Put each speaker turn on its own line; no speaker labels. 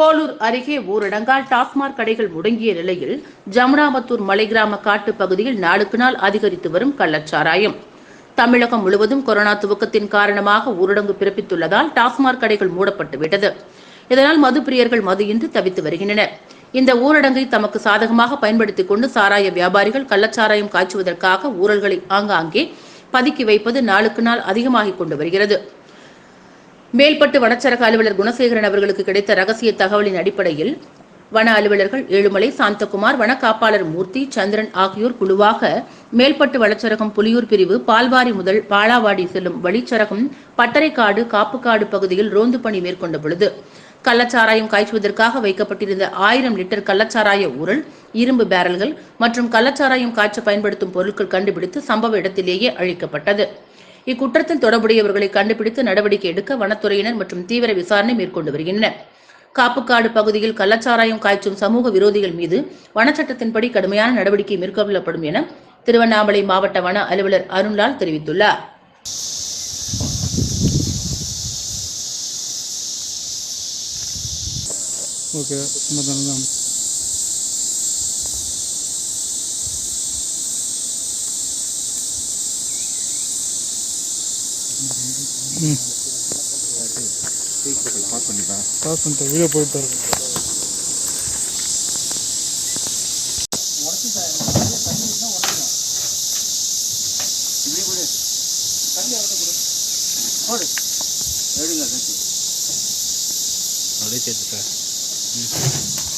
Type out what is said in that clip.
போலூர் அருகே ஊரடங்கால் டாஸ்மாக் கடைகள் முடங்கிய நிலையில் ஜமுனாமத்தூர் மலை கிராம காட்டு பகுதியில் நாளுக்கு நாள் அதிகரித்து வரும் கள்ளச்சாராயம். தமிழகம் முழுவதும் கொரோனா துவக்கத்தின் காரணமாக ஊரடங்கு பிறப்பித்துள்ளதால் டாஸ்மாக் கடைகள் மூடப்பட்டுவிட்டது இதனால் மது பிரியர்கள் மது இன்றி தவித்து வருகின்றனர். இந்த ஊரடங்கை தமக்கு சாதகமாக பயன்படுத்திக் கொண்டு சாராய வியாபாரிகள் கள்ளச்சாராயம் காய்ச்சுவதற்காக ஊழல்களை ஆங்காங்கே பதுக்கி வைப்பது நாளுக்கு நாள் அதிகமாகிக் கொண்டு வருகிறது. மேல்பட்டு வனச்சரக அலுவலர் குணசேகரன் அவர்களுக்கு கிடைத்த ரகசிய தகவலின் அடிப்படையில் வன அலுவலர்கள் ஏழுமலை சாந்தகுமார் வன காப்பாளர் மூர்த்தி சந்திரன் ஆகியோர் குழுவாக மேல்பட்டு வனச்சரகம் புலியூர் பிரிவு பால்வாரி முதல் பாலாவாடி செல்லும் வழிச்சரகம் பட்டறைக்காடு காப்புக்காடு பகுதியில் ரோந்து பணி மேற்கொண்ட பொழுது கள்ளச்சாராயம் காய்ச்சுவதற்காக வைக்கப்பட்டிருந்த ஆயிரம் லிட்டர் கள்ளச்சாராய உருள் இரும்பு பேரல்கள் மற்றும் கள்ளச்சாராயம் காய்ச்ச பயன்படுத்தும் பொருட்கள் கண்டுபிடித்து சம்பவ இடத்திலேயே அழிக்கப்பட்டது. இக்குற்றத்தில் தொடர்புடையவர்களை கண்டுபிடித்து நடவடிக்கை எடுக்க வனத்துறையினர் மற்றும் தீவிர விசாரணை மேற்கொண்டு வருகின்றனர். காப்புக்காடு பகுதியில் கள்ளச்சாராயம் காய்ச்சும் சமூக விரோதிகள் மீது வனச்சட்டத்தின்படி கடுமையான நடவடிக்கை மேற்கொள்ளப்படும் என திருவண்ணாமலை மாவட்ட வன அலுவலர் அருண்லால் தெரிவித்துள்ளார்.
ஓகே ம். பாஸ் பண்ணிட்டேன். வீடியோ போயிட்டு தான் இருக்கு அப்படியே சேர்த்து சார்